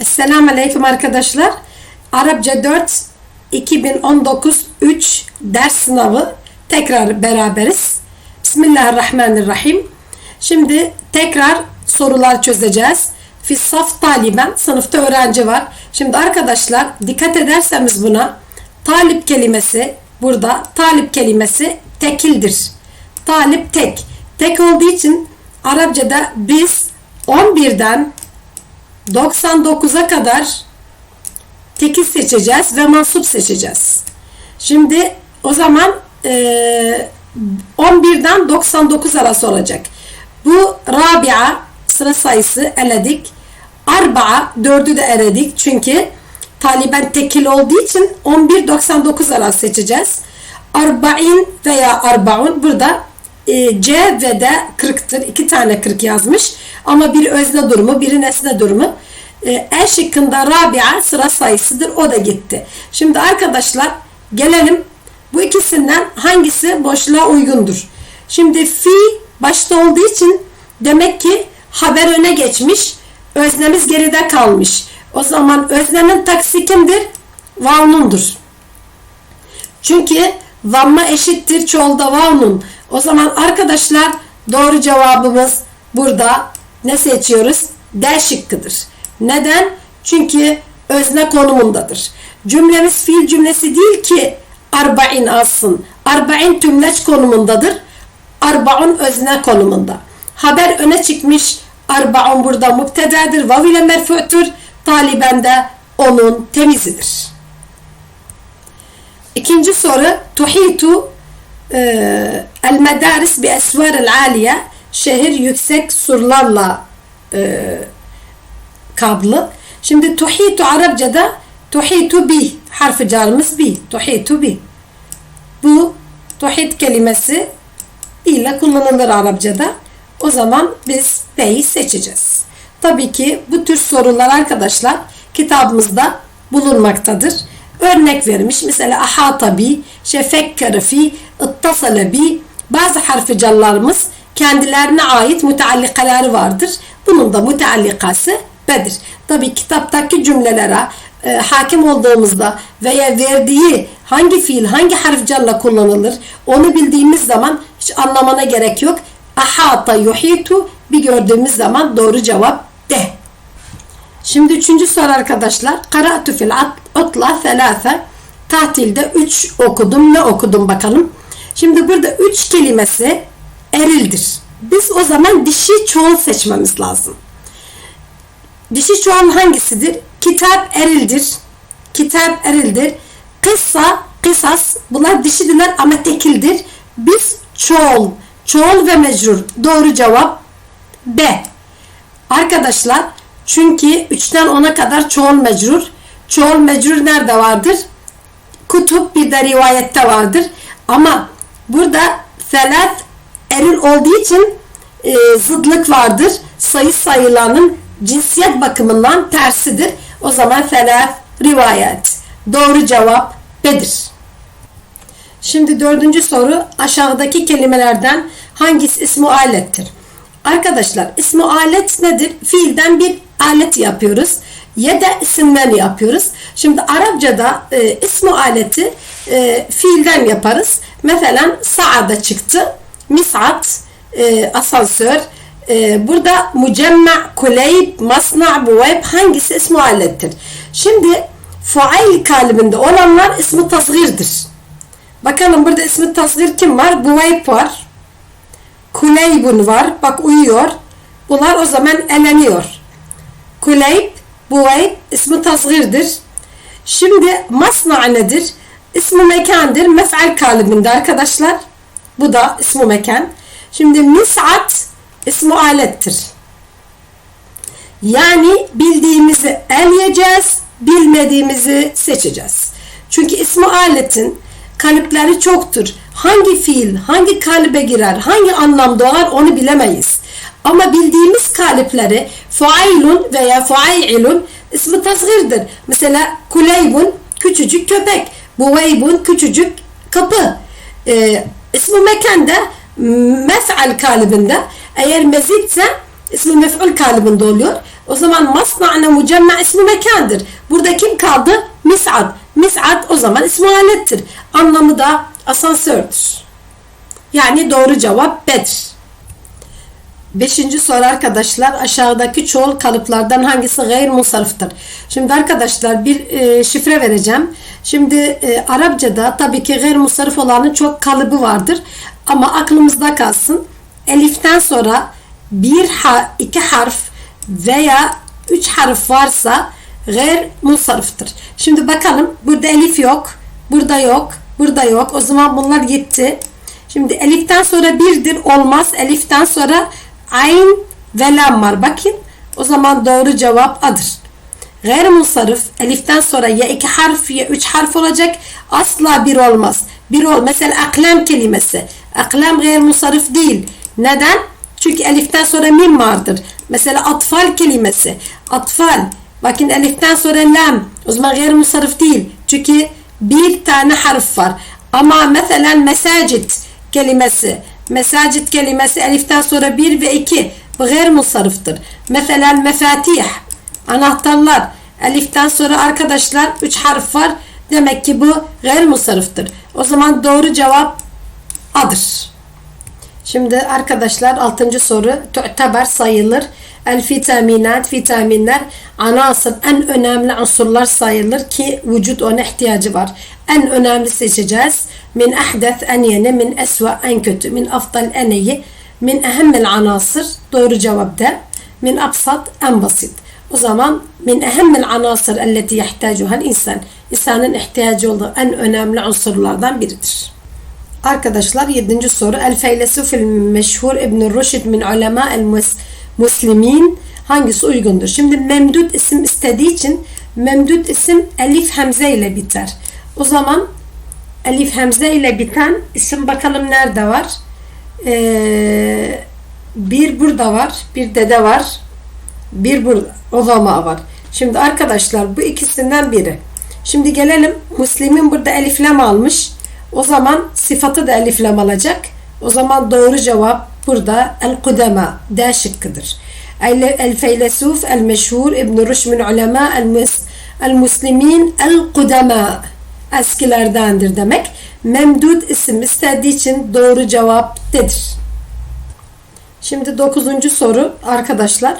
Esselamu Aleyküm arkadaşlar. Arapça 4 2019 3 ders sınavı tekrar beraberiz. Bismillahirrahmanirrahim. Şimdi tekrar sorular çözeceğiz. Fissaf taliben sınıfta öğrenci var. Şimdi arkadaşlar dikkat ederseniz buna talip kelimesi burada talip kelimesi tekildir. Talip tek. Tek olduğu için Arapçada biz 11'den 99'a kadar tekil seçeceğiz ve mansup seçeceğiz. Şimdi o zaman e, 11'den 99 arası olacak. Bu Rabia sıra sayısı eledik. Arba'a dördü de eledik. Çünkü Taliban tekil olduğu için 11-99 arası seçeceğiz. Arba'in veya arbaun burada e, C ve D 40'tır. İki tane 40 yazmış. Ama bir özne durumu, biri nesne durumu. E, en şıkkında Rabia sıra sayısıdır. O da gitti. Şimdi arkadaşlar gelelim. Bu ikisinden hangisi boşluğa uygundur? Şimdi fi başta olduğu için demek ki haber öne geçmiş. Öznemiz geride kalmış. O zaman öznenin taksi kimdir? Vavnundur. Çünkü zamma eşittir çoğulda vavnun. O zaman arkadaşlar doğru cevabımız burada ne seçiyoruz? D şıkkıdır. Neden? Çünkü özne konumundadır. Cümlemiz fiil cümlesi değil ki arba'in alsın. Arba'in tümleç konumundadır. Arba'un özne konumunda. Haber öne çıkmış. Arba'un burada muktedadır. Vav ile merfu'tur. Taliben de onun temizidir. İkinci soru. Tuhitu e, el medaris bi esvar el aliye şehir yüksek surlarla e, kablı. Şimdi tuhitu Arapçada tuhitu bi harfi carımız bi. Tuhitu bi. Bu tuhit kelimesi ile kullanılır Arapçada. O zaman biz B'yi seçeceğiz. Tabii ki bu tür sorular arkadaşlar kitabımızda bulunmaktadır. Örnek vermiş. Mesela ahata bi, şefekkere fi, ittasale bi. Bazı harfi callarımız kendilerine ait müteallikaları vardır. Bunun da müteallikası bedir. Tabi kitaptaki cümlelere e, hakim olduğumuzda veya verdiği hangi fiil hangi harf calla kullanılır onu bildiğimiz zaman hiç anlamana gerek yok. Ahata yuhitu bir gördüğümüz zaman doğru cevap de. Şimdi üçüncü soru arkadaşlar. Kara'tu fil utla thelâfe. Tatilde üç okudum. Ne okudum bakalım. Şimdi burada üç kelimesi erildir. Biz o zaman dişi çoğul seçmemiz lazım. Dişi çoğul hangisidir? Kitap erildir. Kitap erildir. Kıssa, kısas bunlar dişidirler ama tekildir. Biz çoğul, çoğul ve mecrur. Doğru cevap B. Arkadaşlar çünkü 3'ten 10'a kadar çoğul mecrur. Çoğul mecrur nerede vardır? Kutup bir de rivayette vardır. Ama burada selat eril olduğu için e, zıdlık vardır. Sayı sayılanın cinsiyet bakımından tersidir. O zaman selat rivayet. Doğru cevap B'dir. Şimdi dördüncü soru aşağıdaki kelimelerden hangisi ismi alettir? Arkadaşlar ismi alet nedir? Fiilden bir alet yapıyoruz ya da isimden yapıyoruz. Şimdi Arapçada e, ismi aleti e, fiilden yaparız. Mesela sa'ada çıktı. Mis'at, e, asansör. E, burada mücemma, kuleyb, masna, buveyb hangisi ismi alettir? Şimdi fail kalıbında olanlar ismi tasgirdir. Bakalım burada ismi tasgir kim var? Buveyb var. Kuleybun var. Bak uyuyor. Bunlar o zaman eleniyor. Kuleyb, Buveyb ismi tasgirdir. Şimdi masna nedir? İsmi mekandır. Mef'al kalıbinde arkadaşlar. Bu da ismi mekan. Şimdi mis'at ismi alettir. Yani bildiğimizi eleyeceğiz, bilmediğimizi seçeceğiz. Çünkü ismi aletin kalıpları çoktur. Hangi fiil, hangi kalıbe girer, hangi anlam doğar onu bilemeyiz. Ama bildiğimiz kalıpları failun veya failun ismi tasgirdir. Mesela kuleybun küçücük köpek, buveybun küçücük kapı. Ee, ismi mekanda mef'al kalıbında eğer mezitse ismi mef'ul kalıbında oluyor. O zaman masna'na mucemma ismi mekandır. Burada kim kaldı? Mis'ad. Mis'ad o zaman ismi alettir. Anlamı da asansördür. Yani doğru cevap Bedir. Beşinci soru arkadaşlar aşağıdaki çoğul kalıplardan hangisi gayr musarıftır? Şimdi arkadaşlar bir e, şifre vereceğim. Şimdi e, Arapçada tabii ki gayr musarif olanın çok kalıbı vardır. Ama aklımızda kalsın. Eliften sonra bir ha, iki harf veya üç harf varsa gayr musarıftır. Şimdi bakalım burada elif yok. Burada yok. Burada yok. O zaman bunlar gitti. Şimdi eliften sonra birdir olmaz. Eliften sonra ayn ve lam var. Bakın o zaman doğru cevap adır. Gayr musarif eliften sonra ya iki harf ya üç harf olacak. Asla bir olmaz. Bir ol. Mesela aklem kelimesi. Aklem gayr musarif değil. Neden? Çünkü eliften sonra mim vardır. Mesela atfal kelimesi. Atfal. Bakın eliften sonra lam. O zaman gayr musarif değil. Çünkü bir tane harf var. Ama mesela mesacit kelimesi. Mesacit kelimesi eliften sonra bir ve iki. Bu gayr musarıftır. Mesela mefatih. Anahtarlar. Eliften sonra arkadaşlar üç harf var. Demek ki bu gayr musarıftır. O zaman doğru cevap adır. Şimdi arkadaşlar 6. soru tu'teber sayılır. El vitaminat vitaminler anasır en önemli unsurlar sayılır ki vücut ona ihtiyacı var. En önemli seçeceğiz. Min ahdet en yeni, min esva en kötü, min afdal en iyi, min ehemmel anasır doğru cevap da. Min absat en basit. O zaman min ehemmel anasır elleti yahtacuhal insan. İnsanın ihtiyacı olduğu en önemli unsurlardan biridir. Arkadaşlar 7. soru El feylesufil meşhur İbn Rüşd min ulema el muslimin hangisi uygundur? Şimdi memdud isim istediği için memdud isim elif hemze ile biter. O zaman elif hemze ile biten isim bakalım nerede var? Ee, bir burada var, bir dede var, bir burada Obama var. Şimdi arkadaşlar bu ikisinden biri. Şimdi gelelim Müslim'in burada eliflem almış. O zaman sıfatı da eliflem alacak. O zaman doğru cevap burada el-kudema D şıkkıdır. El-feylesuf el-meşhur İbn Rushd min ulema el-muslimin el-kudema eskilerdendir demek. Memdud isim istediği için doğru cevap dedir. Şimdi dokuzuncu soru arkadaşlar.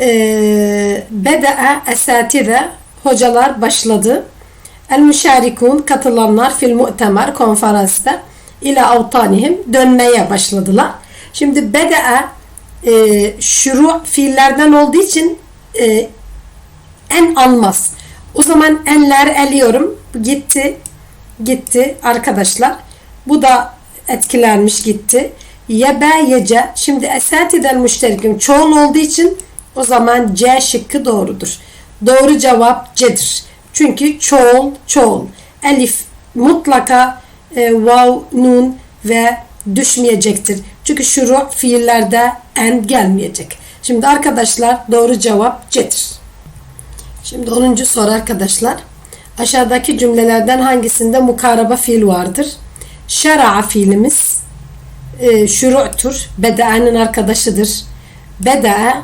Ee, Beda'a esatide hocalar başladı. El müşarikun katılanlar fil mu'temer konferansta ila avtanihim dönmeye başladılar. Şimdi beda'a e, şuru fiillerden olduğu için e, en almaz. O zaman enler eliyorum. Gitti. Gitti arkadaşlar. Bu da etkilenmiş gitti. Yebe yece. Şimdi esatiden müşterikim çoğul olduğu için o zaman C şıkkı doğrudur. Doğru cevap C'dir. Çünkü çoğul çoğul. Elif mutlaka e, vav, nun ve düşmeyecektir. Çünkü şuru fiillerde en gelmeyecek. Şimdi arkadaşlar doğru cevap C'dir. Şimdi 10. soru arkadaşlar. Aşağıdaki cümlelerden hangisinde mukaraba fiil vardır? Şera'a fiilimiz e, şuru'tur. Beda'nın arkadaşıdır. Beda'a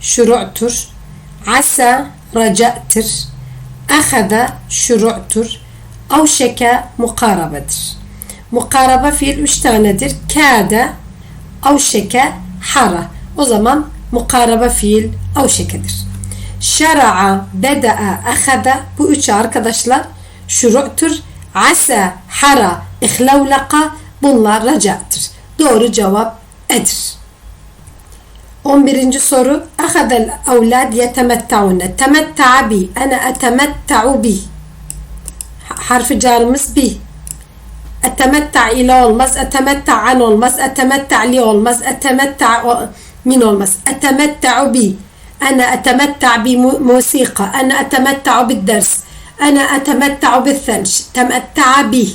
şuru'tur. Asa raca'tır. Ahada şuru'tur. Avşeke mukarabedir. Mukaraba fiil üç tanedir. Kâde, avşeke, hara. O zaman mukaraba fiil avşekedir. Şera'a, beda'a, ahada bu üçü arkadaşlar şuru'tur. Asa, hara, ihlavlaka bunlar racaktır. Doğru cevap edir. 11. soru. Ahadel evlad yetemetta'une Temetta'a bi Ana etemetta'u bi Harfi carımız bi Etemetta ile olmaz Etemetta'an olmaz Etemetta'li olmaz Etemetta min olmaz Etemetta'u bi Ana etemetta'u bi musika Ana etemetta'u bi ders Ana etemetta'u bi thenç Temetta'a bi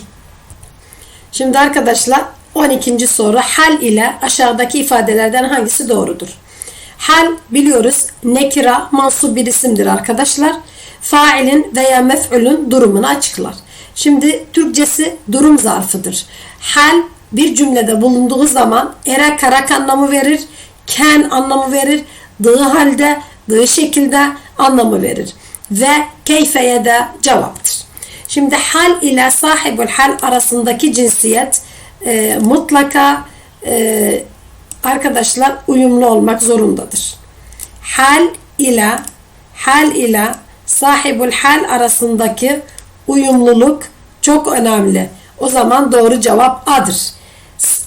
Şimdi arkadaşlar 12. soru hal ile aşağıdaki ifadelerden hangisi doğrudur? Hal biliyoruz nekira mansub bir isimdir arkadaşlar. Failin veya mef'ulün durumunu açıklar. Şimdi Türkçesi durum zarfıdır. Hal bir cümlede bulunduğu zaman era karak anlamı verir. Can anlamı verir. Dığı halde, dığı şekilde anlamı verir. Ve keyfeye de cevaptır. Şimdi hal ile sahibül hal arasındaki cinsiyet e, mutlaka e, arkadaşlar uyumlu olmak zorundadır. Hal ile hal ile sahibül hal arasındaki uyumluluk çok önemli. O zaman doğru cevap A'dır.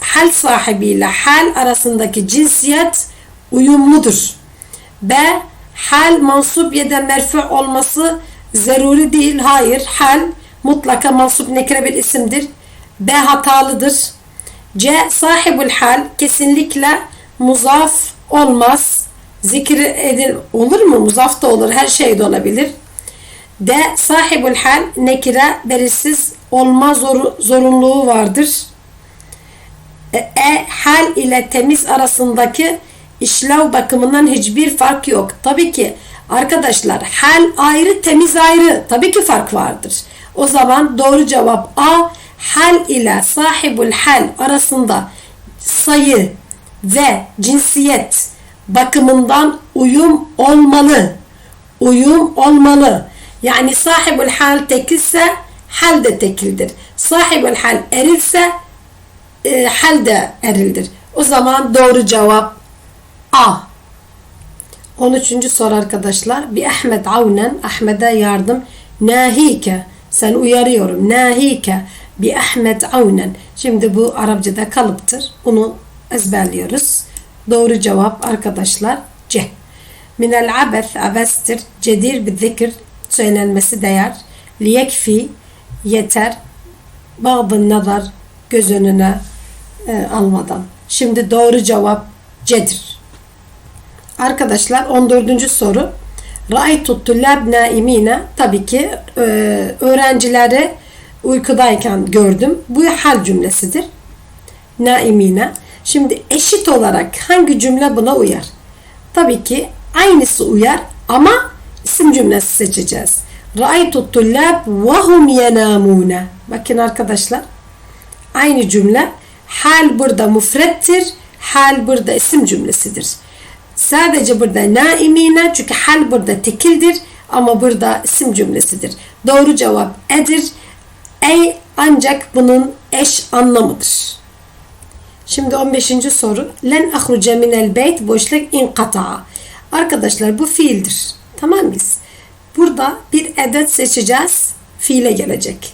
Hal sahibiyle hal arasındaki cinsiyet uyumludur. B. Hal mansup ya da merfu olması zaruri değil. Hayır. Hal mutlaka mansup nekre bir isimdir. B. Hatalıdır. C. Sahibül hal kesinlikle muzaf olmaz. Zikir edil olur mu? Muzaf da olur. Her şey de olabilir. D. Sahibül hal nekire belirsiz olma zor, zorunluluğu vardır. E, e. Hal ile temiz arasındaki işlev bakımından hiçbir fark yok. Tabii ki arkadaşlar hal ayrı temiz ayrı. Tabii ki fark vardır. O zaman doğru cevap A. Hal ile sahibül hal arasında sayı ve cinsiyet bakımından uyum olmalı. Uyum olmalı. Yani sahibül hal tekilse hal de tekildir. Sahibül hal erilse e, hal de erildir. O zaman doğru cevap A. 13. soru arkadaşlar. Bir Ahmet avnen Ahmet'e yardım. Nahike. Sen uyarıyorum. Nahike. Bir Ahmet avnen. Şimdi bu Arapçada kalıptır. Bunu ezberliyoruz. Doğru cevap arkadaşlar C. Minel abeth abestir. Cedir bir zikir söylenmesi değer. Liyekfi yeter. Bağdın nazar göz önüne e, almadan. Şimdi doğru cevap C'dir. Arkadaşlar 14. soru. Ra'aytu tullab naimine tabii ki e, öğrencileri uykudayken gördüm. Bu hal cümlesidir. Naimine. Şimdi eşit olarak hangi cümle buna uyar? Tabii ki aynısı uyar ama isim cümlesi seçeceğiz. Ra'aytu tullab ve hum yenamune. Bakın arkadaşlar. Aynı cümle. Hal burada müfrettir. Hal burada isim cümlesidir. Sadece burada naimine çünkü hal burada tekildir ama burada isim cümlesidir. Doğru cevap edir. Ey ancak bunun eş anlamıdır. Şimdi 15. soru. Len ahruce minel beyt boşluk inkata'a. Arkadaşlar bu fiildir. Tamam mıyız? Burada bir edet seçeceğiz. Fiile gelecek.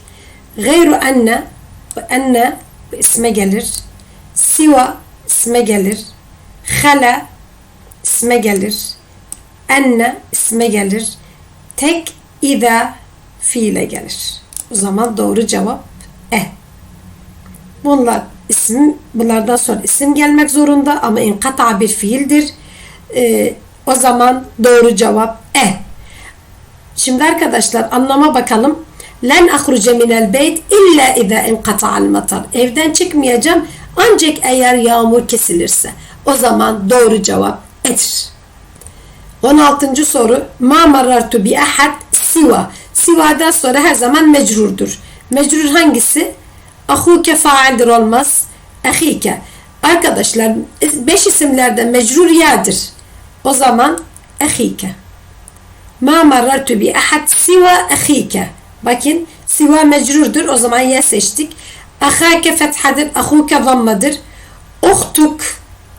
Gayru enne enne isme gelir. Siva isme gelir. Hala isme gelir. Enne isme gelir. Tek ida fiile gelir. O zaman doğru cevap e. Bunlar isim, bunlardan sonra isim gelmek zorunda ama inkata bir fiildir. Ee, o zaman doğru cevap e. Şimdi arkadaşlar anlama bakalım. Len ahruce minel beyt illa iza inkata'al matar. Evden çıkmayacağım ancak eğer yağmur kesilirse. O zaman doğru cevap edir. 16. soru. Ma marartu bi ahad siva. Siva'dan sonra her zaman mecrurdur. Mecrur hangisi? Ahuke faildir olmaz. Ahike. Arkadaşlar beş isimlerde mecrur yadır. O zaman ahike. Ma marartu bi ahad siva ahike. Bakın siva mecrurdur. O zaman ya seçtik. Ahake fethadır. Ahuke zammadır. Uhtuk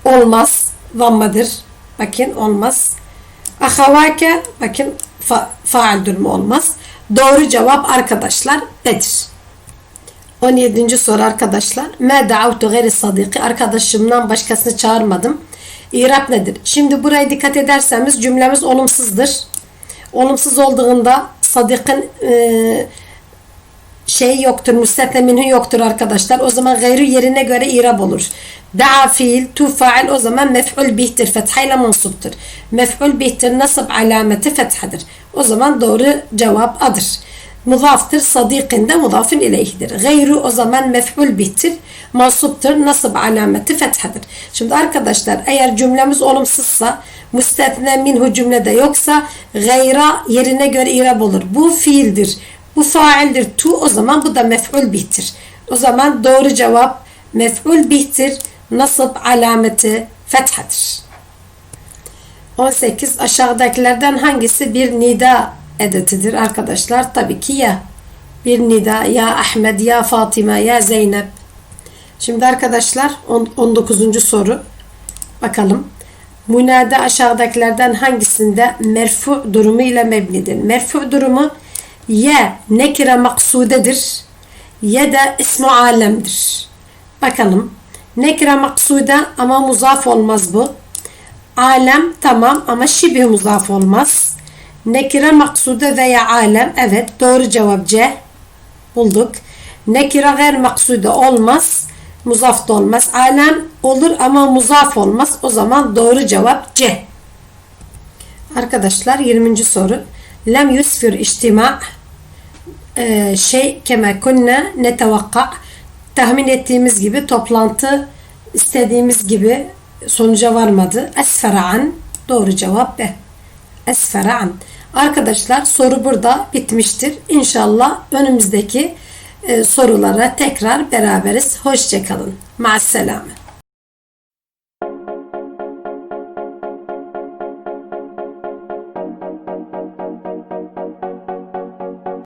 olmaz. Zammadır. Bakın olmaz. Ahavake bakın fa faal durumu olmaz. Doğru cevap arkadaşlar nedir? 17. soru arkadaşlar. Me da'avtu gayri sadiki. Arkadaşımdan başkasını çağırmadım. İrab nedir? Şimdi buraya dikkat ederseniz cümlemiz olumsuzdur. Olumsuz olduğunda sadıkın e, şey yoktur, müstetne minhu yoktur arkadaşlar. O zaman gayri yerine göre irab olur. Da'a fiil, tu fail o zaman mef'ul bihtir. Fethayla mansuptur. Mef'ul bihtir nasıl alameti fethadır. O zaman doğru cevap adır. Muzaftır, sadikinde mudafın ileyhidir. Gayru o zaman mef'ul bihtir. Mansuptur, nasıl alameti fethadır. Şimdi arkadaşlar eğer cümlemiz olumsuzsa müstetne minhu cümlede yoksa gayra yerine göre irab olur. Bu fiildir. Bu faildir tu o zaman bu da mef'ul bihtir. O zaman doğru cevap mef'ul bihtir nasıl alameti fethadır. 18. Aşağıdakilerden hangisi bir nida edetidir arkadaşlar? Tabii ki ya. Bir nida ya Ahmet ya Fatıma ya Zeynep. Şimdi arkadaşlar on- 19. soru. Bakalım. Münade aşağıdakilerden hangisinde merfu durumu ile mebnidir? Merfu durumu ya nekire maksudedir ya da ismu alemdir. Bakalım. Nekire maksude ama muzaf olmaz bu. Alem tamam ama şibih muzaf olmaz. Nekire maksude veya alem evet doğru cevap C. Bulduk. Nekire gayr maksude olmaz. Muzaf da olmaz. Alem olur ama muzaf olmaz. O zaman doğru cevap C. Arkadaşlar 20. soru. Lem yusfir içtima şey keme kunne netevakka tahmin ettiğimiz gibi toplantı istediğimiz gibi sonuca varmadı. Esfera'an doğru cevap B. Esfera'an. Arkadaşlar soru burada bitmiştir. İnşallah önümüzdeki e, sorulara tekrar beraberiz. Hoşçakalın. Ma'asselame.